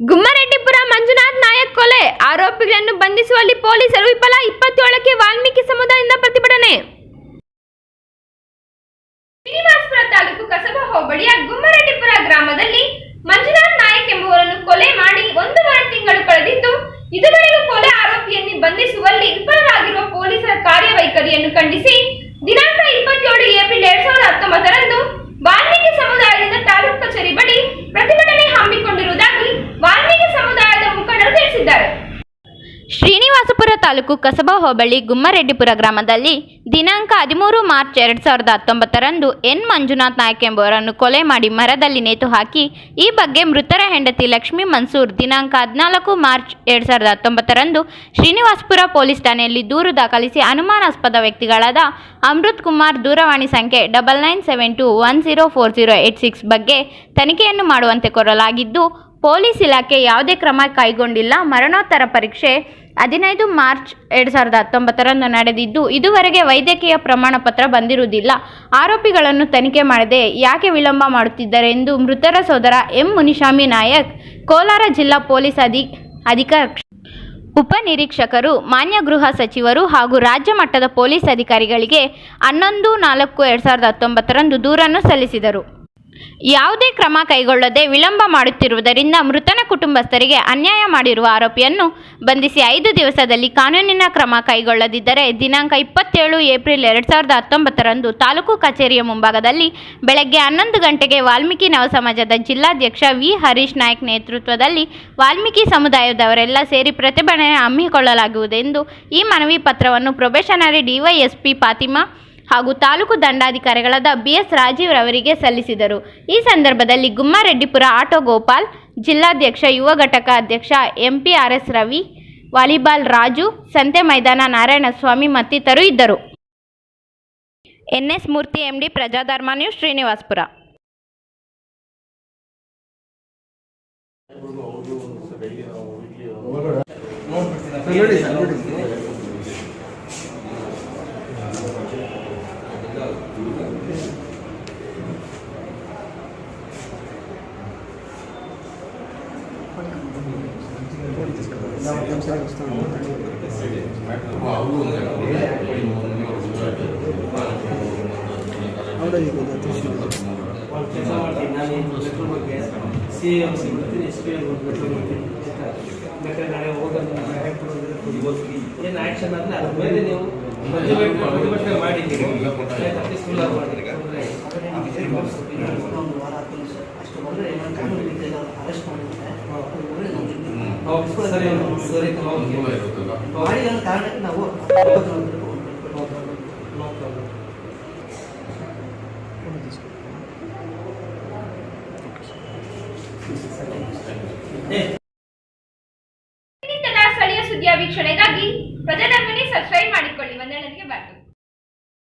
ಗುಮ್ಮರೆಡ್ಡಿಪುರ ಮಂಜುನಾಥ್ ನಾಯಕ್ ಕೊಲೆ. ಆರೋಪಿಗಳನ್ನು ಬಂಧಿಸುವಲ್ಲಿ ಪೊಲೀಸರು ವಿಫಲ. ಇಪ್ಪತ್ತೇಳಕ್ಕೆ ವಾಲ್ಮೀಕಿ ಸಮುದಾಯದಿಂದ ಪ್ರತಿಭಟನೆ ಶ್ರೀನಿವಾಸಪುರ ತಾಲೂಕು ಕಸಬಾ ಹೋಬಳಿಯ ಗುಮ್ಮರೆಡ್ಡಿಪುರ ಗ್ರಾಮದಲ್ಲಿ ಮಂಜುನಾಥ್ ನಾಯಕ್ ಎಂಬುವರನ್ನು ಕೊಲೆ ಮಾಡಿ ಒಂದೂವರೆ ತಿಂಗಳು ಕಳೆದಿದ್ದು ಇದುವರೆಗೂ ಕೊಲೆ ಆರೋಪಿಯನ್ನು ಬಂಧಿಸುವಲ್ಲಿ ವಿಫಲರಾಗಿರುವ ಪೊಲೀಸರ ಕಾರ್ಯವೈಖರಿಯನ್ನು ಖಂಡಿಸಿ ದಿನಾಂಕ ಇಪ್ಪತ್ತೇಳು ಏಪ್ರಿಲ್ ಎರಡ್ ಸಾವಿರದ ಹತ್ತೊಂಬತ್ತರಂದು ವಾಲ್ಮೀಕಿ ಸಮುದಾಯದಿಂದ ತಾಲೂಕು ಕಚೇರಿ ಬಳಿ ಪ್ರತಿಭಟನೆ ಹಮ್ಮಿಕೊಂಡಿರುವುದಾಗಿ ವಾಲ್ಮೀಕಿ ಸಮುದಾಯದ ಮುಖಂಡರು ತಿಳಿಸಿದ್ದಾರೆ ಶ್ರೀನಿವಾಸಪುರ ತಾಲೂಕು ಕಸಬಾ ಹೋಬಳಿ ಗುಮ್ಮರೆಡ್ಡಿಪುರ ಗ್ರಾಮದಲ್ಲಿ ದಿನಾಂಕ ಹದಿಮೂರು ಮಾರ್ಚ್ ಎರಡ್ ಸಾವಿರದ ಹತ್ತೊಂಬತ್ತರಂದು ಎನ್ ಮಂಜುನಾಥ್ ನಾಯಕ್ ಎಂಬುವರನ್ನು ಕೊಲೆ ಮಾಡಿ ಮರದಲ್ಲಿ ನೇತು ಹಾಕಿ, ಈ ಬಗ್ಗೆ ಮೃತರ ಹೆಂಡತಿ ಲಕ್ಷ್ಮೀ ಮನ್ಸೂರ್ ದಿನಾಂಕ ಹದಿನಾಲ್ಕು ಮಾರ್ಚ್ ಎರಡ್ ಸಾವಿರದ ಹತ್ತೊಂಬತ್ತರಂದು ಶ್ರೀನಿವಾಸಪುರ ಪೊಲೀಸ್ ಠಾಣೆಯಲ್ಲಿ ದೂರು ದಾಖಲಿಸಿ ಅನುಮಾನಾಸ್ಪದ ವ್ಯಕ್ತಿಗಳಾದ ಅಮೃತ್ ಕುಮಾರ್ ದೂರವಾಣಿ ಸಂಖ್ಯೆ double nine seven two one zero four zero eight six ಬಗ್ಗೆ ತನಿಖೆಯನ್ನು ಮಾಡುವಂತೆ ಕೋರಲಾಗಿದ್ದು, ಪೊಲೀಸ್ ಇಲಾಖೆ ಯಾವುದೇ ಕ್ರಮ ಕೈಗೊಂಡಿಲ್ಲ. ಮರಣೋತ್ತರ ಪರೀಕ್ಷೆ ಹದಿನೈದು ಮಾರ್ಚ್ ಎರಡು ಸಾವಿರದ ಹತ್ತೊಂಬತ್ತರಂದು ನಡೆದಿದ್ದು, ಇದುವರೆಗೆ ವೈದ್ಯಕೀಯ ಪ್ರಮಾಣ ಪತ್ರ ಬಂದಿರುವುದಿಲ್ಲ. ಆರೋಪಿಗಳನ್ನು ತನಿಖೆ ಮಾಡದೆ ಯಾಕೆ ವಿಳಂಬ ಮಾಡುತ್ತಿದ್ದಾರೆ ಎಂದು ಮೃತರ ಸೋದರ ಎಂ ಮುನಿಸ್ವಾಮಿ ನಾಯಕ್, ಕೋಲಾರ ಜಿಲ್ಲಾ ಪೊಲೀಸ್ ಅಧಿ ಅಧಿಕಾರ ಉಪನಿರೀಕ್ಷಕರು ಮಾನ್ಯ ಗೃಹ ಸಚಿವರು ಹಾಗೂ ರಾಜ್ಯ ಮಟ್ಟದ ಪೊಲೀಸ್ ಅಧಿಕಾರಿಗಳಿಗೆ ಹನ್ನೊಂದು ನಾಲ್ಕು ಎರಡು ಸಾವಿರದ ಹತ್ತೊಂಬತ್ತರಂದು ದೂರನ್ನು ಸಲ್ಲಿಸಿದರು. ಯಾವುದೇ ಕ್ರಮ ಕೈಗೊಳ್ಳದೆ ವಿಳಂಬ ಮಾಡುತ್ತಿರುವುದರಿಂದ ಮೃತನ ಕುಟುಂಬಸ್ಥರಿಗೆ ಅನ್ಯಾಯ ಮಾಡಿರುವ ಆರೋಪಿಯನ್ನು ಬಂಧಿಸಿ ಐದು ದಿವಸದಲ್ಲಿ ಕಾನೂನಿನ ಕ್ರಮ ಕೈಗೊಳ್ಳದಿದ್ದರೆ ದಿನಾಂಕ ಇಪ್ಪತ್ತೇಳು ಏಪ್ರಿಲ್ ಎರಡು ಸಾವಿರದ ಹತ್ತೊಂಬತ್ತರಂದು ತಾಲೂಕು ಕಚೇರಿಯ ಮುಂಭಾಗದಲ್ಲಿ ಬೆಳಗ್ಗೆ ಹನ್ನೊಂದು ಗಂಟೆಗೆ ವಾಲ್ಮೀಕಿ ನವ ಸಮಾಜದ ಜಿಲ್ಲಾಧ್ಯಕ್ಷ ವಿ ಹರೀಶ್ ನಾಯ್ಕ್ ನೇತೃತ್ವದಲ್ಲಿ ವಾಲ್ಮೀಕಿ ಸಮುದಾಯದವರೆಲ್ಲ ಸೇರಿ ಪ್ರತಿಭಟನೆ ಹಮ್ಮಿಕೊಳ್ಳಲಾಗುವುದೆಂದು ಈ ಮನವಿ ಪತ್ರವನ್ನು ಪ್ರೊಬೆಷನರಿ ಡಿವೈಎಸ್ಪಿ ಫಾತಿಮಾ ಹಾಗೂ ತಾಲೂಕು ದಂಡಾಧಿಕಾರಿಗಳಾದ ಬಿಎಸ್ ರಾಜೀವ್ ರವರಿಗೆ ಸಲ್ಲಿಸಿದರು. ಈ ಸಂದರ್ಭದಲ್ಲಿ ಗುಮ್ಮಾರೆಡ್ಡಿಪುರ ಆಟೋ ಗೋಪಾಲ್, ಜಿಲ್ಲಾಧ್ಯಕ್ಷ ಯುವ ಘಟಕ ಅಧ್ಯಕ್ಷ ಎಂಪಿಆರ್ಎಸ್ ರವಿ, ವಾಲಿಬಾಲ್ ರಾಜು, ಸಂತೆ ಮೈದಾನ ನಾರಾಯಣಸ್ವಾಮಿ ಮತ್ತಿತರರು ಇದ್ದರು. N S Murthy, M D Prajadharma news, Srinivaspura. ಕೆಲಸ ಮಾಡ್ತೀನಿ ನಾನು ಬಗ್ಗೆ ಸಿ ಎಂ ಸಿ ಬರ್ತೀನಿ ಎಸ್ ಪಿ ಎಂ ಲೆಟ್ರ್ ಮಾಡ್ತೀನಿ ಬೇಕಾದ್ರೆ ನಾಳೆ ಹೋಗೋದು ಏನು ಆ್ಯಕ್ಷನ್ ಅಂದರೆ ಅದ್ರ ಮೇಲೆ ನೀವು ಪ್ರತಿಭಟನೆ ಪ್ರತಿಭಟನೆ ಮಾಡಿ ನೀವು ಸ್ಥಳೀಯ ಸುದ್ದಿಯ ವೀಕ್ಷಣೆಗಾಗಿ ಪ್ರಜಾಧರ್ಮನಿ ಸಬ್ಸ್ಕ್ರೈಬ್ ಮಾಡಿಕೊಳ್ಳಿ. ಒಂದೆರಡನಿಗೆ ಬರ್ತು